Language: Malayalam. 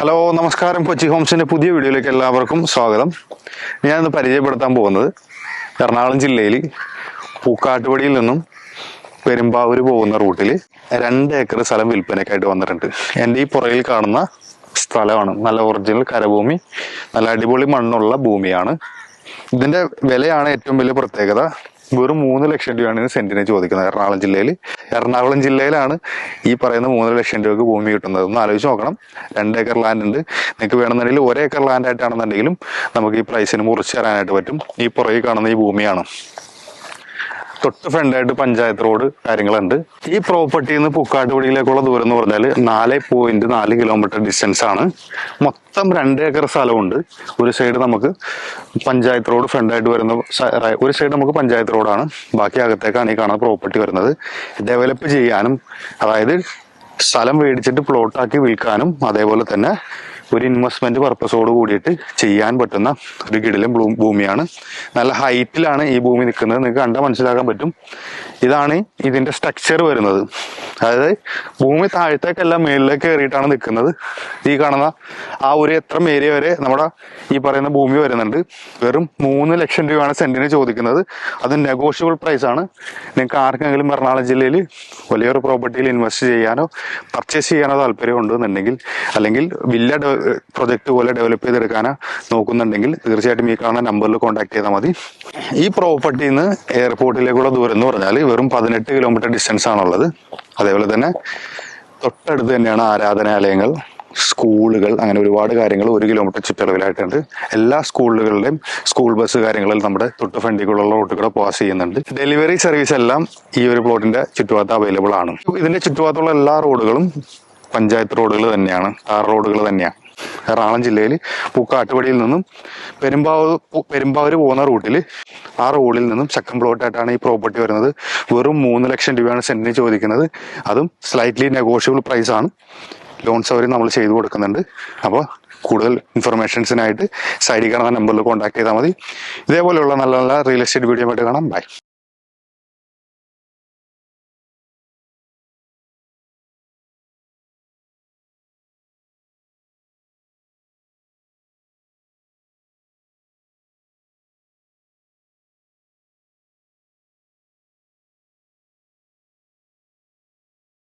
ഹലോ നമസ്കാരം. കൊച്ചി ഹോംസിന്റെ പുതിയ വീഡിയോയിലേക്ക് എല്ലാവർക്കും സ്വാഗതം. ഞാൻ ഇന്ന് പരിചയപ്പെടുത്താൻ പോകുന്നത് എറണാകുളം ജില്ലയിൽ പൂക്കാട്ടുപടിയിൽ നിന്നും പെരുമ്പാവൂർ പോകുന്ന റൂട്ടിൽ രണ്ട് ഏക്കർ സ്ഥലം വിൽപ്പനയ്ക്കായിട്ട് വന്നിട്ടുണ്ട്. എന്റെ ഈ പുറകിൽ കാണുന്ന സ്ഥലമാണ്. നല്ല ഒറിജിനൽ കരഭൂമി നല്ല അടിപൊളി മണ്ണുള്ള ഭൂമിയാണ്. ഇതിന്റെ വിലയാണ് ഏറ്റവും വലിയ പ്രത്യേകത. വെറും മൂന്ന് ലക്ഷം രൂപയാണ് ഇത് സെന്റിന് ചോദിക്കുന്നത് എറണാകുളം ജില്ലയിൽ എറണാകുളം ജില്ലയിലാണ് ഈ പറയുന്ന മൂന്നര ലക്ഷം രൂപയ്ക്ക് ഭൂമി കിട്ടുന്നത്. ഒന്ന് ആലോചിച്ച് നോക്കണം. രണ്ട് ഏക്കർ ലാൻഡ് ഉണ്ട്. നിങ്ങൾക്ക് വേണമെന്നുണ്ടെങ്കിൽ ഒരേക്കർ ലാൻഡ് ആയിട്ടാണെന്നുണ്ടെങ്കിലും നമുക്ക് ഈ പ്രൈസിന് മുറിച്ച് തരാനായിട്ട് പറ്റും. ഈ പുറകിൽ കാണുന്ന ഈ ഭൂമിയാണ്. തൊട്ട് ഫ്രണ്ടായിട്ട് പഞ്ചായത്ത് റോഡ് കാര്യങ്ങളുണ്ട്. ഈ പ്രോപ്പർട്ടിയിൽ നിന്ന് പൂക്കാട്ടുപടിയിലേക്കുള്ള ദൂരം എന്ന് പറഞ്ഞാൽ നാല് പോയിന്റ് നാല് കിലോമീറ്റർ ഡിസ്റ്റൻസ് ആണ്. മൊത്തം രണ്ട് ഏക്കർ സ്ഥലമുണ്ട്. ഒരു സൈഡ് നമുക്ക് പഞ്ചായത്ത് റോഡ് ഫ്രണ്ടായിട്ട് വരുന്ന ഒരു സൈഡ് നമുക്ക് പഞ്ചായത്ത് റോഡാണ്. ബാക്കി അകത്തേക്കാണ് ഈ കാണുന്ന പ്രോപ്പർട്ടി വരുന്നത്. ഡെവലപ്പ് ചെയ്യാനും അതായത് സ്ഥലം മേടിച്ചിട്ട് പ്ലോട്ടാക്കി വിൽക്കാനും അതേപോലെ തന്നെ ഒരു ഇൻവെസ്റ്റ്മെന്റ് പർപ്പസോട് കൂടിയിട്ട് ചെയ്യാൻ പറ്റുന്ന ഒരു കിടിലും ഭൂമിയാണ്. നല്ല ഹൈറ്റിലാണ് ഈ ഭൂമി നിൽക്കുന്നത്. നിങ്ങൾക്ക് കണ്ടാൽ മനസ്സിലാക്കാൻ പറ്റും. ഇതാണ് ഇതിന്റെ സ്ട്രക്ചർ വരുന്നത്. അതായത് ഭൂമി താഴത്തേക്കല്ല മേളിലേക്ക് കയറിയിട്ടാണ് നിൽക്കുന്നത്. ഈ കാണുന്ന ആ ഒരു എത്ര ഏരിയ വരെ നമ്മുടെ ഈ പറയുന്ന ഭൂമി വരുന്നുണ്ട്. വെറും മൂന്ന് ലക്ഷം രൂപയാണ് സെന്റിന് ചോദിക്കുന്നത്. അത് നെഗോഷ്യബിൾ പ്രൈസ് ആണ്. നിങ്ങൾക്ക് ആർക്കെങ്കിലും എറണാകുളം ജില്ലയിൽ വലിയൊരു പ്രോപ്പർട്ടിയിൽ ഇൻവെസ്റ്റ് ചെയ്യാനോ പർച്ചേസ് ചെയ്യാനോ താല്പര്യം ഉണ്ടെന്നുണ്ടെങ്കിൽ അല്ലെങ്കിൽ വില്ല പ്രൊജക്ട് പോലെ ഡെവലപ്പ് ചെയ്തെടുക്കാനോ നോക്കുന്നുണ്ടെങ്കിൽ തീർച്ചയായിട്ടും ഈ കാണുന്ന നമ്പറിൽ കോൺടാക്ട് ചെയ്താൽ മതി. ഈ പ്രോപ്പർട്ടിയിൽ നിന്ന് എയർപോർട്ടിലേക്കുള്ള ദൂരം എന്ന് പറഞ്ഞാൽ വെറും പതിനെട്ട് കിലോമീറ്റർ ഡിസ്റ്റൻസ് ആണുള്ളത്. അതേപോലെ തന്നെ തൊട്ടടുത്ത് തന്നെയാണ് ആരാധനാലയങ്ങൾ സ്കൂളുകൾ അങ്ങനെ ഒരുപാട് കാര്യങ്ങൾ ഒരു കിലോമീറ്റർ ചുറ്റളവിലായിട്ടുണ്ട്. എല്ലാ സ്കൂളുകളുടെയും സ്കൂൾ ബസ് കാര്യങ്ങളിൽ നമ്മുടെ തൊട്ട് ഫ്രണ്ടിലുള്ള റൂട്ട് കൂടെ പാസ് ചെയ്യുന്നുണ്ട്. ഡെലിവറി സർവീസ് എല്ലാം ഈ ഒരു പ്ലോട്ടിന്റെ ചുറ്റുഭാഗത്ത് അവൈലബിൾ ആണ്. ഇതിന്റെ ചുറ്റുഭാഗത്തുള്ള എല്ലാ റോഡുകളും പഞ്ചായത്ത് റോഡുകൾ തന്നെയാണ് ടാർ റോഡുകൾ തന്നെയാണ്. എറണാകുളം ജില്ലയിൽ പൂക്കാട്ടുപടിയിൽ നിന്നും പെരുമ്പാവൂർ പെരുമ്പാവൂർ പോകുന്ന റൂട്ടിൽ ആ റോഡിൽ നിന്നും സെക്കൻഡ് പ്ലോട്ടായിട്ടാണ് ഈ പ്രോപ്പർട്ടി വരുന്നത്. വെറും മൂന്ന് ലക്ഷം രൂപയാണ് സെന്റിന് ചോദിക്കുന്നത്. അതും സ്ലൈറ്റ്ലി നെഗോഷ്യബിൾ പ്രൈസ് ആണ്. ലോൺ സൗകര്യം നമ്മൾ ചെയ്തു കൊടുക്കുന്നുണ്ട്. അപ്പോൾ കൂടുതൽ ഇൻഫർമേഷൻസിനായിട്ട് സൈഡിൽ കാണുന്ന നമ്പറിൽ കോൺടാക്ട് ചെയ്താൽ മതി. ഇതേപോലെയുള്ള നല്ല നല്ല റിയൽ എസ്റ്റേറ്റ് വീഡിയോ ആയിട്ട് കാണാം. ബൈ